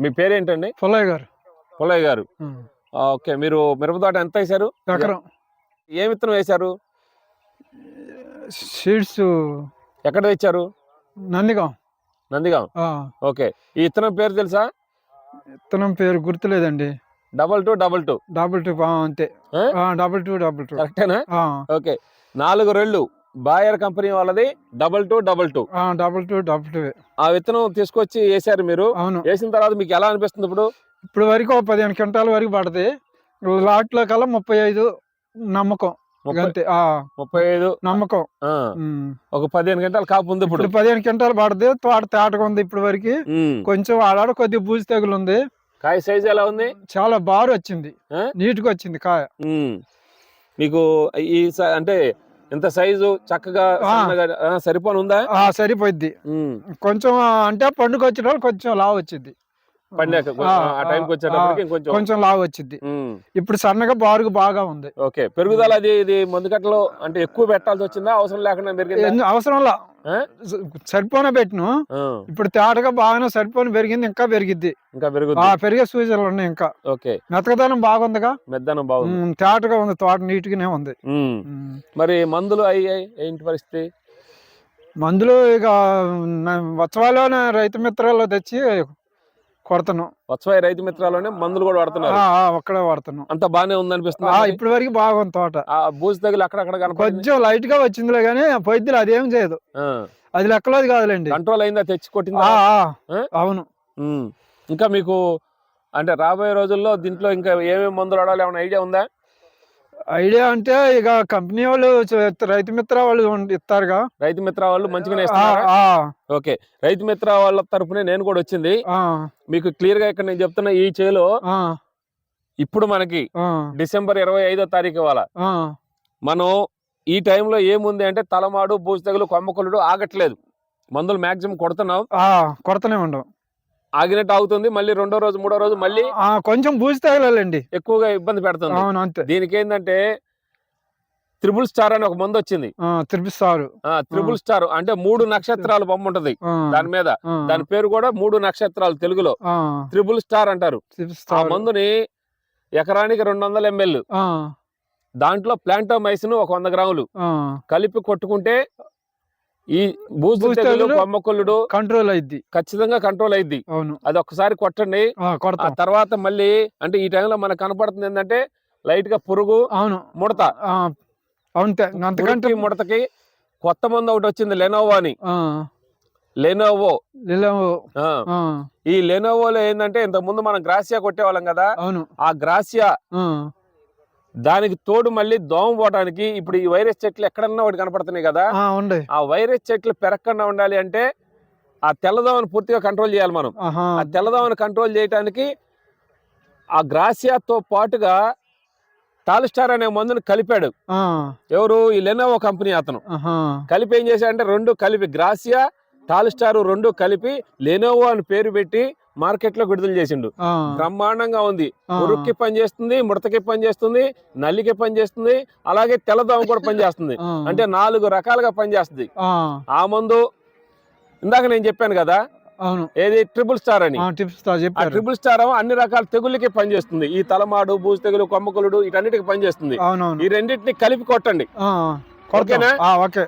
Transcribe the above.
మీ పేరేంటండి? పుల్లయ్య గారు. పుల్లయ్య గారు. ఓకే. మీరు మిరప తోట ఎంత వేశారు? ఎకరం. ఏ విత్తనం వేశారు? సీడ్స్. ఎక్కడ తెచ్చారు? నందిగాం. నందిగాం. ఓకే. ఈ విత్తనం పేరు తెలుసా? విత్తనం పేరు గుర్తులేదండి. Double two double two. Double two అంతే. Double two double two. కరెక్టేనా? ఓకే. నాలుగు రెళ్ళు. బాయర్ కంపెనీ వాళ్ళది double two double two. Double two double two. ఆ విత్తనం తీసుకొచ్చి వేశారు మీరు. అవును. వేసిన తర్వాత మీకు ఎలా అనిపిస్తుంది ఇప్పుడు? ఇప్పుడు వరకు ఒక పదిహేను క్వింటాల వరకు పడుతుంది లాట్లో కల్లా ముప్పై ఐదు నమ్మకం. ముప్పై ఐదు. నమ్మకం. ఒక పదిహేను గంటలు కాపు ఉంది ఇప్పుడు. పదిహేను క్వింటాలు పడుతుంది తోట తేటగా ఉంది ఇప్పుడు వరకు. కొంచెం ఆడాడ కొద్దిగా బూజు తెగులు ఉంది కాయ సైజ్ ఎలా ఉంది? చాలా బారు వచ్చింది? నీట్గా వచ్చింది కాయ. మీకు ఈ అంటే ఇంత సైజు? చక్కగా సరిపోని ఉందా సరిపోద్ది. కొంచెం అంటే పండుగ వచ్చిన కొంచెం లావు వచ్చింది పండాక ఆ, టైంకి వచ్చేటప్పటికి ఆ, ఇంకొంచెం కొంచెం లావు వచ్చింది. ఇప్పుడు సన్నగా బారుగా బాగా ఉంది. ఓకే పెరుగుదల అది ఇది మందు కట్టలో అంటే ఎక్కువ పెట్టాల్సి వచ్చిందా? అవసరం లేకుండా పెరిగిందా? ఆ? స- సరిపోన పెట్టిను. ఇప్పుడు తేటగా బాగానే సరిపోని పెరిగింది ఇంకా పెరిగిద్ది. ఇంకా ఆ పెరుగుద్ది పెరిగే సూచనలు ఉన్నాయి ఇంకా. ఓకే. మెతకదనం బాగుందిగా? మెద్దనం బాగుంది. తేటగా ఉంది తోట నీట్ గానే ఉంది. మరి మందులు అయ్యాయి ఏంటి పరిస్థితి? మందులు ఇక ఉత్సవాల్లోనే రైతు మిత్రాల్లో తెచ్చి కొడతాను. వత్సవాయి రైతు మిత్రాలోనే మందులు కూడా వాడుతున్నారు. ఆ, ఆ, ఒక్కడే వాడతాను. అంత బానే ఉందనిపిస్తుంది. ఆ, ఇప్పటి వరకు బాగుంది తోట. ఆ బూజు తగిలి అక్కడక్కడ కొంచెం లైట్గా వచ్చిందిలే కానీ పొద్దులు అదేం చేయదు. అది లెక్కలోది కాదులేండి. కంట్రోల్ అయిందా? తెచ్చి కొట్టిందా? అవును. ఇంకా మీకు అంటే రాబోయే రోజుల్లో దీంట్లో ఇంకా ఏమేమి మందులు వాడాలి? ఏమైనా ఐడియా ఉందా? ఐడియా అంటే ఇక కంపెనీ వాళ్ళు రైతు మిత్ర వాళ్ళు ఇస్తారుగా. రైతు మిత్ర వాళ్ళు మంచిగానే ఓకే. రైతు మిత్ర వాళ్ళ తరపునే నేను కూడా వచ్చింది. మీకు క్లియర్గా ఇక్కడ నేను చెప్తున్న ఈ చేలో ఇప్పుడు మనకి డిసెంబర్ ఇరవై ఐదో తారీఖు ఇవాళ. మనం ఈ టైంలో ఏముంది అంటే తలమాడు బూజు తెగులు కొమ్మకొల్లుడు ఆగట్లేదు. మందులు మాక్సిమం కొడుతున్నాం. కొడతనే ఉండవు ఆగినట్టు అవుతుంది మళ్ళీ రెండో రోజు మూడో రోజు మళ్ళీ కొంచెం బూజి తగలండి ఎక్కువగా ఇబ్బంది పెడుతుంది. అవును అంతే. దీనికి ఏంటంటే త్రిబుల్ స్టార్ అని ఒక మందు వచ్చింది. ఆ, తిరిపిస్తారు ఆ త్రిబుల్ స్టార్ అంటే మూడు నక్షత్రాలు బొమ్మ ఉంటది దాని మీద. దాని పేరు కూడా మూడు నక్షత్రాలు తెలుగులో. త్రిబుల్ స్టార్ అంటారు. ఆ మందుని ఎకరానికి రెండు వందల ఎంఎల్ దాంట్లో ప్లాంటోమైసిన్ ఒక వంద గ్రాములు. కలిపి కొట్టుకుంటే ఈ తెగులు కొమ్మకొల్లుడు కంట్రోల్ అయింది ఖచ్చితంగా కంట్రోల్ అయింది అవును. అది ఒక్కసారి కొట్టండి. ఆ, కొడతాం. తర్వాత మళ్ళీ అంటే ఈ టైంలో మనకు కనపడుతుంది ఏంటంటే లైట్గా పురుగు అవును. ముడత. అవును అంతకంటే ముడతకి కొత్త మందు ఒకటి వచ్చింది లెనోవో అని. లెనోవో ఆ, ఈ లెనోవోలో ఏంటంటే ఇంత ముందు మనం గ్రాసియా కొట్టేవాళ్ళం కదా? అవును. ఆ గ్రాసియా దానికి తోడు మళ్ళీ దోమ పోవడానికి ఇప్పుడు ఈ వైరస్ చెట్లు ఎక్కడన్నా ఒకటి కనపడుతున్నాయి కదా. ఆ, వైరస్ చెట్లు పెరగకుండా ఉండాలి అంటే ఆ తెల్లదోమను పూర్తిగా కంట్రోల్ చేయాలి మనం. ఆ తెల్లదోమను కంట్రోల్ చేయడానికి ఆ గ్రాసియాతో పాటుగా టాలిస్టార్ అనే మందుని కలిపాడు. ఎవరు? ఈ లెనోవో కంపెనీ అతను. కలిపి ఏం చేశాడంటే రెండు కలిపి గ్రాసియా టాలిస్టార్ రెండు కలిపి లెనోవో అని పేరు పెట్టి మార్కెట్లో విడుదల చేసిండు. బ్రహ్మాండంగా ఉంది. ఉరుక్కి పని చేస్తుంది ముడతకి పని చేస్తుంది నల్లికి పని చేస్తుంది అలాగే తెల్లదోమ కూడా పని చేస్తుంది. అంటే నాలుగు రకాలుగా పనిచేస్తుంది ఆ, ఆ మందు ఇందాక నేను చెప్పాను కదా? అవును. ఏది? ట్రిపుల్ స్టార్ అని. ట్రిపుల్ స్టార్ అన్ని రకాల తెగుళ్ళకి పనిచేస్తుంది ఈ తలమాడు బూజు తెగులు కొమ్మకులుడు వీటన్నిటికి పనిచేస్తుంది ఈ రెండింటిని కలిపి కొట్టండి. ఓకేనా? ఓకే.